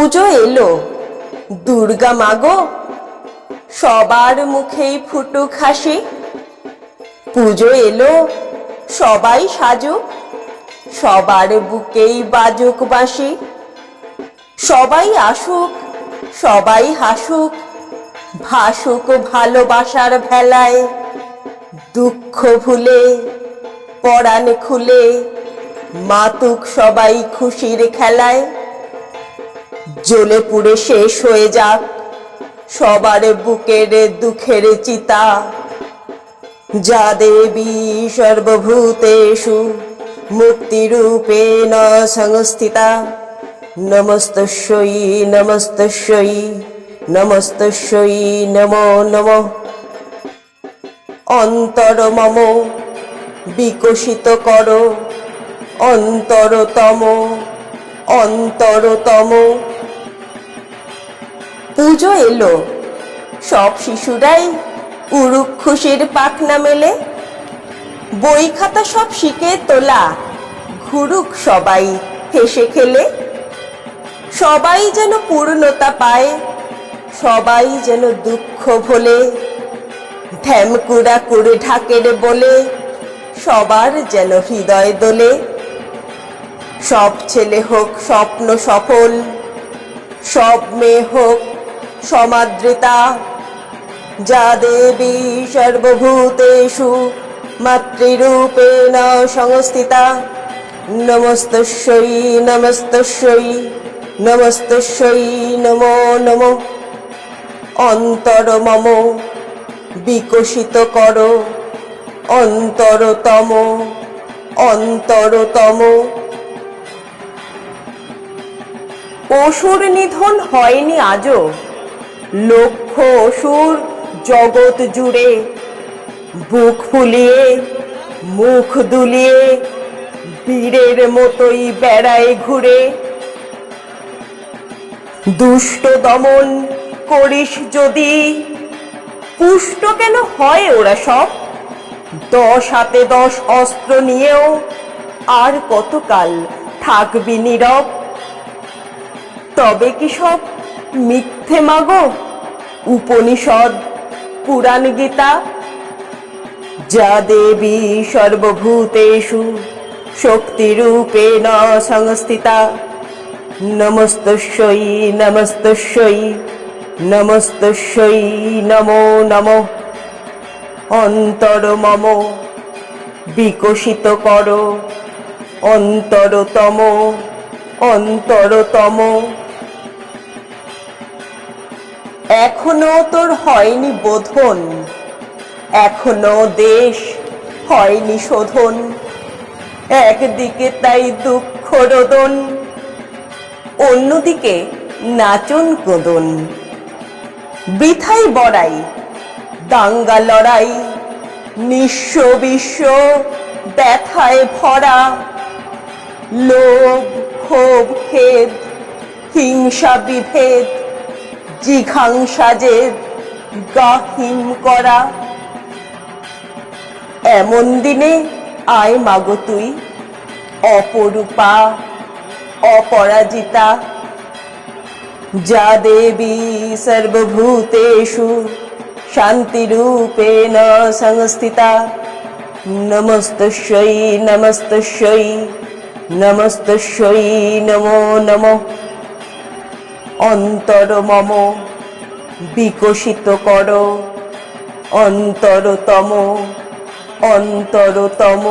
পুজো এলো। দুর্গা মাগো, সবার মুখেই ফুটুক হাসি। পুজো এলো, সবাই সাজুক, সবার বুকেই বাজুক বাঁশি। সবাই আসুক, সবাই হাসুক, ভাসুক ভালোবাসার ভেলায়। দুঃখ ভুলে, পরাণ খুলে, মাতুক সবাই খুশির খেলায়। জ্বলে পুড়ে শেষ হয়ে যাক। সবার বুকের দুঃখের চিতা। যা দেবী সর্বভূতেষু মুক্তিরূপেণ সংস্থিতা। নমস্তস্যই নমস্তস্যই নমস্তস্যই, নমো, নমঃ। অন্তর মম, বিকশিত কর। অন্তরতম অন্তরতম। পুজো এলো। সব শিশুরাই উড়ুক খুশির পাখনা মেলে। বই খাতা সব শিখে তোলা, ঘুরুক সবাই হেসে খেলে। সবাই যেন পূর্ণতা পায়, সবাই যেন দুঃখ ভোলে। ঢ্যামকুড়া কুড়ে ঢাকের বলে, সবার যেন হৃদয় দোলে। সব ছেলে হোক স্বপ্ন সফল, সব মেয়ে হোক সমাদৃতা। যা দেবী সর্বভূতেষু মাতৃরূপেণ সংস্থিতা। নমস্তস্যই নমস্তস্যই নমস্তস্যই, নমো, নমঃ। অন্তর মম বিকশিত কর। অন্তরতম অন্তরতম। অসুর নিধন হয়নি আজও। লক্ষ অসুর জগৎ জুড়ে। বুক ফুলিয়ে, মুখ দুলিয়ে, বীরের মতোই বেড়ায় ঘুরে। দুষ্ট দমন করিস যদি, পুষ্ট কেন হয় ওরা সব? দশ হাতে দশ অস্ত্র নিয়েও আর কতকাল থাকবি নীরব? তবে কি সব মিথ্যে মাগো? উপনিষদ, পুরাণ গীতা, যা দেবী সর্বভূতেষু শক্তিরূপেণ সংস্থিতা। নমস্তস্যই নমস্তস্যই নমস্তস্যই নমো নমঃ। অন্তর মম, বিকশিত কর। অন্তরতম অন্তরতম। এখনও তোর হয়নি বোধন, এখনও দেশ হয়নি শোধন। একদিকে তাই দুঃখ রোদন, অন্যদিকে নাচন কোদন বৃথাই বড়াই, দাঙ্গা লড়াই, নিঃস্ব বিশ্ব ব্যথায় ভরা। লোভ, ক্ষোভ, খেদ, হিংসা বিভেদ জিঘাংসাজের গাহিম করা? এমন দিনে আয় মাগো তুই, অপরূপা, অপরাজিতা। যা দেবী সর্বভূতেষু শান্তিরূপেণ সংস্থিতা। নমস্তস্যই নমস্তস্যই নমস্তস্যই, নমো নমঃ। অন্তর মম বিকশিত কর। অন্তরতম অন্তরতম।